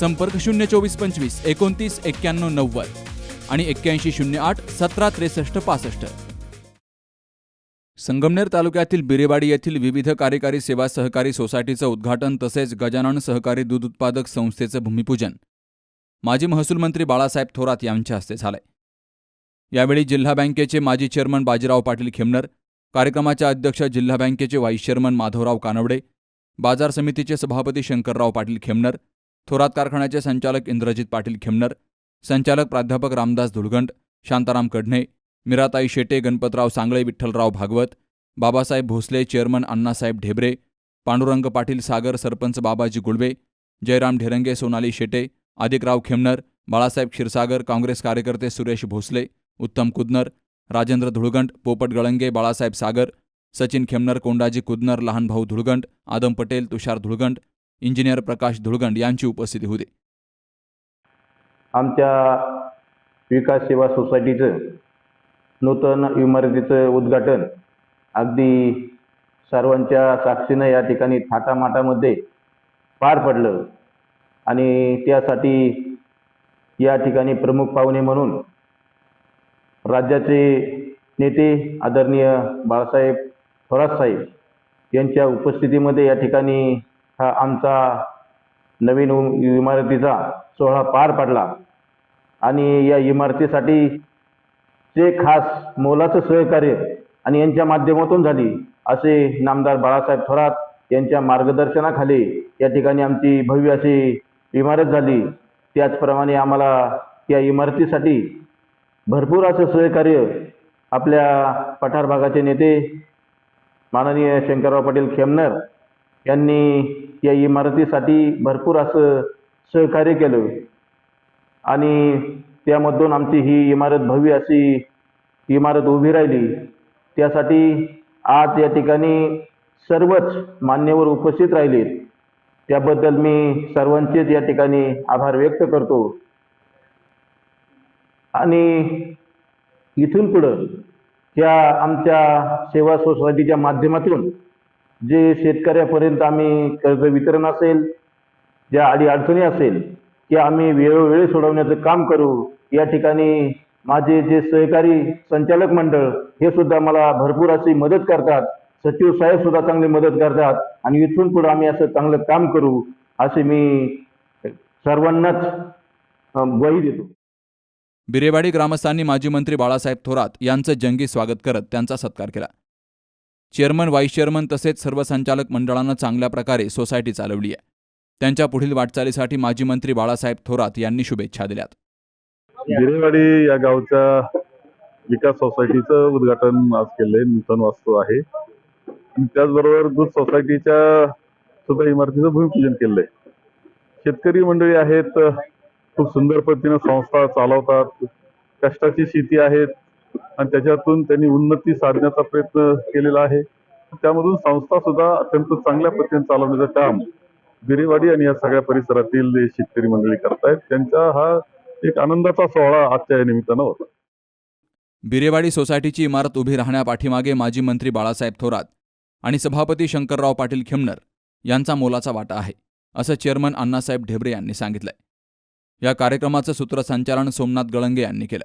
संपर्क शून्य चोवीस पंचवीस एकोणतीस एक्क्याण्णव नव्वद आणि एक्क्याऐंशी शून्य आठ सतरा त्रेसष्ट पासष्ट. संगमनेर तालुक्यातील बिरेवाडी येथील विविध कार्यकारी सेवा सहकारी सोसायटीचं उद्घाटन तसेच गजानन सहकारी दूध उत्पादक संस्थेचं भूमिपूजन. माजी महसूल मंत्री बाळासाहेब थोरात यांच्या हस्ते झालंय. यावेळी जिल्हा बँकेचे माजी चेअरमन बाजीराव पाटील खेमनर कार्यक्रमाच्या अध्यक्ष जिल्हा बँकेचे व्हाईस चेअरमन माधवराव कानवडे बाजार समितीचे सभापती शंकरराव पाटील खेमनर थोरात कारखान्याचे संचालक इंद्रजित पाटील खेमनर संचालक प्राध्यापक रामदास धुळगंट शांताराम कडणे मिराताई शेटे गणपतराव सांगळे विठ्ठलराव भागवत बाबासाहेब भोसले चेअरमन अण्णासाहेब ढेबरे पांडुरंग पाटील सागर सरपंच बाबाजी गुळवे जयराम ढेरंगे सोनाली शेटे आदिकराव खेमनर बाळासाहेब क्षीरसागर काँग्रेस कार्यकर्ते सुरेश भोसले उत्तम कुदनर राजेंद्र धुळगंट पोपट गळंगे बाळासाहेब सागर सचिन खेमनर कोंडाजी कुदनर लहानभाऊ धुळगंट आदम पटेल तुषार धुळगंट इंजिनियर प्रकाश धुळगंड यांची उपस्थिती होती. आमच्या विकास सेवा सोसायटीचं नूतन इमारतीचं उद्घाटन अगदी सर्वांच्या साक्षीनं या ठिकाणी थाटामाटामध्ये पार पडलं. आणि त्यासाठी या ठिकाणी प्रमुख पाहुणे म्हणून राज्याचे नेते आदरणीय बाळासाहेब थोरात साहेब यांच्या उपस्थितीमध्ये या ठिकाणी हा आमचा नवीन इमारतीचा सोहळा पार पडला. आणि या इमारतीसाठी जे खास मोलाचं सहकार्य आणि यांच्या माध्यमातून झाली असे नामदार बाळासाहेब थोरात यांच्या मार्गदर्शनाखाली या ठिकाणी आमची भव्य अशी इमारत झाली. त्याचप्रमाणे आम्हाला या इमारतीसाठी भरपूर असं सहकार्य आपल्या पठार भागाचे नेते माननीय शंकरराव पाटील खेमनर यांनी या इमारतीसाठी भरपूर असं सहकार्य केलं. आणि त्यामधून आमची ही इमारत भव्य अशी इमारत उभी राहिली. त्यासाठी आज या ठिकाणी सर्वच मान्यवर उपस्थित राहिलेत. त्याबद्दल मी सर्वांचेच या ठिकाणी आभार व्यक्त करतो. आणि इथून पुढं या आमच्या सेवा सोसायटीच्या माध्यमातून जे शेतकऱ्यापर्यंत आम्ही कर्ज वितरण असेल ज्या अडीअडचणी असेल ते आम्ही वेळोवेळी सोडवण्याचं काम करू. या ठिकाणी माझे जे सहकारी संचालक मंडळ हे सुद्धा मला भरपूर अशी मदत करतात. सचिव साहेब सुद्धा चांगली मदत करतात आणि इथून पुढे आम्ही असं चांगलं काम करू असे मी सर्वांनाच ग्वाही देतो. बिरेवाडी ग्रामस्थांनी माजी मंत्री बाळासाहेब थोरात यांचं जंगी स्वागत करत त्यांचा सत्कार केला. चेअरमन व्हाईस चेअरमन तसेच सर्व संचालक मंडळानं चांगल्या प्रकारे सोसायटी चालवली आहे. त्यांच्या पुढील वाटचालीसाठी माजी मंत्री बाळासाहेब थोरात यांनी शुभेच्छा दिल्यात. बिरेवाडी या गावच्या विकास सोसायटीचं उद्घाटन आज केलंय नूतन वास्तू आहे. त्याचबरोबर दूध सोसायटीच्या सुद्धा इमारतीचं भूमिपूजन केलंय. शेतकरी मंडळी आहेत खूप सुंदर पद्धतीनं संस्था चालवतात कष्टाची शेती आहेत आणि त्याच्यातून त्यांनी उन्नती साधण्याचा प्रयत्न केलेला आहे. त्यामधून संस्था सुद्धा अत्यंत चांगल्या पद्धतीने चालवण्याचं काम बिरेवाडी आणि या सगळ्या परिसरातील शेतकरी मंडळी करतायत त्यांचा हा एक आनंदाचा सोहळा आजच्या या निमित्तानं होता. बिरेवाडी सोसायटीची इमारत उभी राहण्यापाठीमागे माजी मंत्री बाळासाहेब थोरात आणि सभापती शंकरराव पाटील खेमनर यांचा मोलाचा वाटा आहे असं चेअरमन अण्णासाहेब ढेबरे यांनी सांगितलंय. या कार्यक्रमाचं सूत्रसंचालन सोमनाथ गळंगे यांनी केलं.